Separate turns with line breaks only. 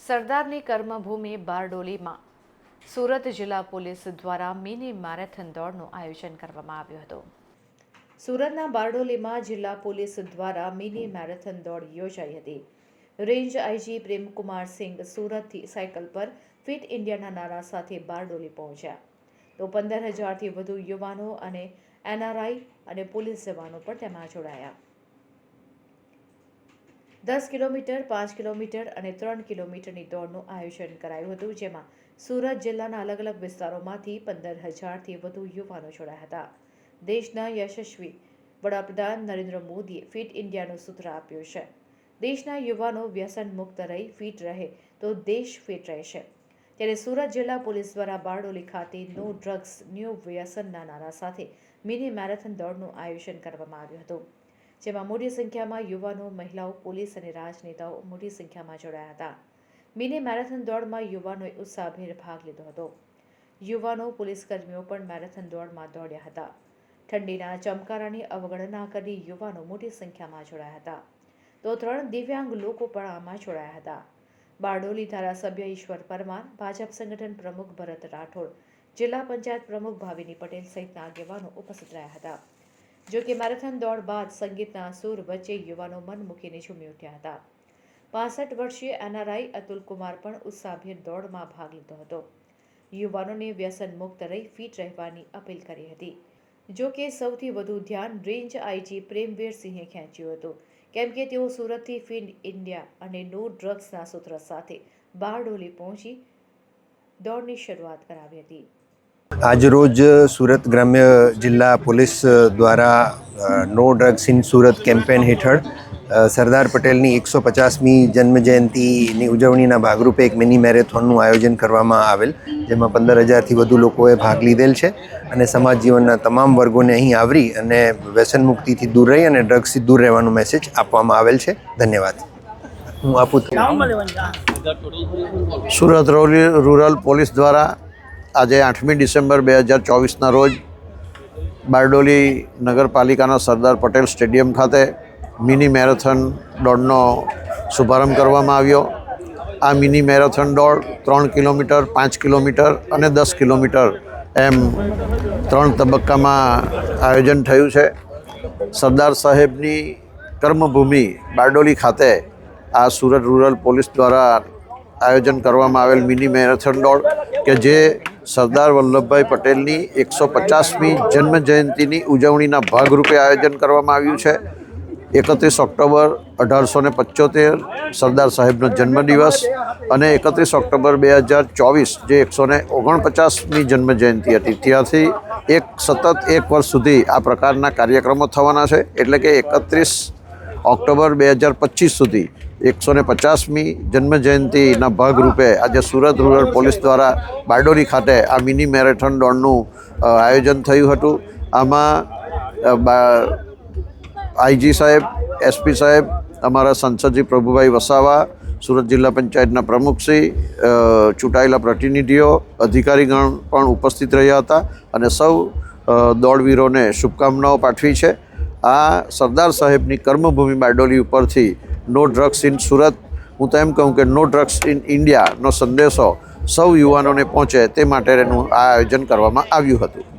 સરદારની કર્મભૂમિ બારડોલીમાં સુરત જિલ્લા પોલીસ દ્વારા mini marathon દોડનું આયોજન કરવામાં આવ્યું હતું. સુરતના બારડોલીમાં જિલ્લા પોલીસ દ્વારા મિની મેરેથોન દોડ યોજાઈ હતી. રેન્જ આઈજી પ્રેમકુમાર સિંઘ સુરતથી સાયકલ પર ફિટ ઇન્ડિયાના નારા સાથે બારડોલી પહોંચ્યા. તો પંદર હજારથી વધુ યુવાનો અને એનઆરઆઈ અને પોલીસ જવાનો પણ તેમાં જોડાયા. દસ કિલોમીટર, પાંચ કિલોમીટર અને ત્રણ કિલોમીટરની દોડનું આયોજન કરાયું હતું, જેમાં સુરત જિલ્લાના અલગ અલગ વિસ્તારોમાંથી પંદર હજારથી વધુ યુવાનો જોડાયા હતા. દેશના યશસ્વી વડાપ્રધાન નરેન્દ્ર મોદીએ ફિટ ઇન્ડિયાનો સૂત્ર આપ્યું છે. દેશના યુવાનો વ્યસન મુક્ત રહી, ફિટ રહે તો દેશ ફિટ રહેશે. ત્યારે સુરત જિલ્લા પોલીસ દ્વારા બારડોલી ખાતે નો ડ્રગ્સ, ન્યૂ વ્યસનના નારા સાથે મિની મેરેથોન દોડનું આયોજન કરવામાં આવ્યું હતું. જેમાં મોટી સંખ્યામાં યુવાનો, મહિલાઓ, પોલીસ અને રાજનેતાઓ મોટી સંખ્યામાં જોડાયા હતા. મિની મેરેથોન દોડમાં યુવાનોએ ઉત્સાહભેર ભાગ લીધો હતો. યુવાનો પોલીસ કર્મીઓ પણ મેરેથોન દોડમાં દોડ્યા હતા. ઠંડીના ચમકારાની અવગણના કરી યુવાનો મોટી સંખ્યામાં જોડાયા હતા. તો ત્રણ દિવ્યાંગ લોકો પણ આમાં જોડાયા હતા. બારડોલી ધારાસભ્ય ઈશ્વર પરમાર, ભાજપ સંગઠન પ્રમુખ ભરત રાઠોડ, જિલ્લા પંચાયત પ્રમુખ ભાવિની પટેલ સહિતના આગેવાનો ઉપસ્થિત રહ્યા હતા. જો કે મેરેથોન દોડ બાદ સંગીતના સૂર વચ્ચે યુવાનો મન મૂકીને ઝૂમી ઉઠ્યા હતા. પાસઠ વર્ષીય એનઆરઆઈ અતુલ કુમાર પણ ઉત્સાહભેર દોડમાં ભાગ લીધો હતો. યુવાનોને વ્યસન મુક્ત રહી ફિટ રહેવાની અપીલ કરી હતી. જો કે સૌથી વધુ ધ્યાન રેન્જ આઈજી પ્રેમવીર સિંહે ખેંચ્યું હતું. કેમ કે તેઓ સુરતથી ફિટ ઇન્ડિયા અને નો ડ્રગ્સના સૂત્ર સાથે બારડોલી પહોંચી દોડની શરૂઆત કરાવી હતી.
આજરોજ સુરત ગ્રામ્ય જિલ્લા પોલીસ દ્વારા no drugs in Surat campaign હેઠળ સરદાર પટેલની એકસો પચાસમી જન્મજયંતિની ઉજવણીના ભાગરૂપે એક મિની મેરેથોનનું આયોજન કરવામાં આવેલ જેમાં પંદર હજારથી વધુ લોકોએ ભાગ લીધેલ છે અને સમાજ જીવનના તમામ વર્ગોને અહીં આવરી અને વ્યસન મુક્તિથી દૂર રહી અને ડ્રગ્સથી દૂર રહેવાનો મેસેજ આપવામાં આવેલ છે. ધન્યવાદ. હું આપું
સુરત રોલી રૂરલ પોલીસ દ્વારા આજે આઠમી ડિસેમ્બર બે હજાર ચોવીસના રોજ બારડોલી નગરપાલિકાના સરદાર પટેલ સ્ટેડિયમ ખાતે મિની મેરેથોન દોડનો શુભારંભ કરવામાં આવ્યો. આ મિની મેરેથોન દોડ ત્રણ કિલોમીટર, પાંચ કિલોમીટર અને દસ કિલોમીટર એમ ત્રણ તબક્કામાં આયોજન થયું છે. સરદાર સાહેબની કર્મભૂમિ બારડોલી ખાતે આ સુરત રૂરલ પોલીસ દ્વારા આયોજન કરવામાં આવેલ મિની મેરેથોન દોડ કે જે સરદાર વલ્લભભાઈ પટેલની એકસો પચાસમી જન્મ જયંતિની ઉજવણીના ભાગરૂપે આયોજન કરવામાં આવ્યું છે. એકત્રીસ ઓક્ટોબર અઢારસો ને પંચોતેર સરદાર સાહેબનો જન્મદિવસ અને એકત્રીસ ઓક્ટોબર બે હજાર ચોવીસ જે એકસો ને ઓગણપચાસમી જન્મ જયંતિ હતી. ત્યાંથી એક સતત એક વર્ષ સુધી આ પ્રકારના કાર્યક્રમો થવાના છે. એટલે કે એકત્રીસ ઓક્ટોબર બે હજાર પચીસ સુધી એકસો ને પચાસમી જન્મજયંતિના ભાગરૂપે આજે સુરત રૂરલ પોલીસ દ્વારા બારડોલી ખાતે આ મિની મેરેથોન દોડનું આયોજન થયું હતું. આમાં આઈજી સાહેબ, એસપી સાહેબ, અમારા સંસદજી પ્રભુભાઈ વસાવા, સુરત જિલ્લા પંચાયતના પ્રમુખશ્રી ચૂંટાયેલા પ્રતિનિધિઓ, અધિકારીગણ પણ ઉપસ્થિત રહ્યા હતા અને સૌ દોડવીરોને શુભકામનાઓ પાઠવી છે. આ સરદાર સાહેબની કર્મભૂમિ બારડોલી ઉપરથી નો ડ્રગ્સ ઇન સુરત. હું તો એમ કહું કે નો ડ્રગ્સ ઇન ઇન્ડિયાનો સંદેશો સૌ યુવાનોને પહોંચે તે માટેનું આ આયોજન કરવામાં આવ્યું હતું.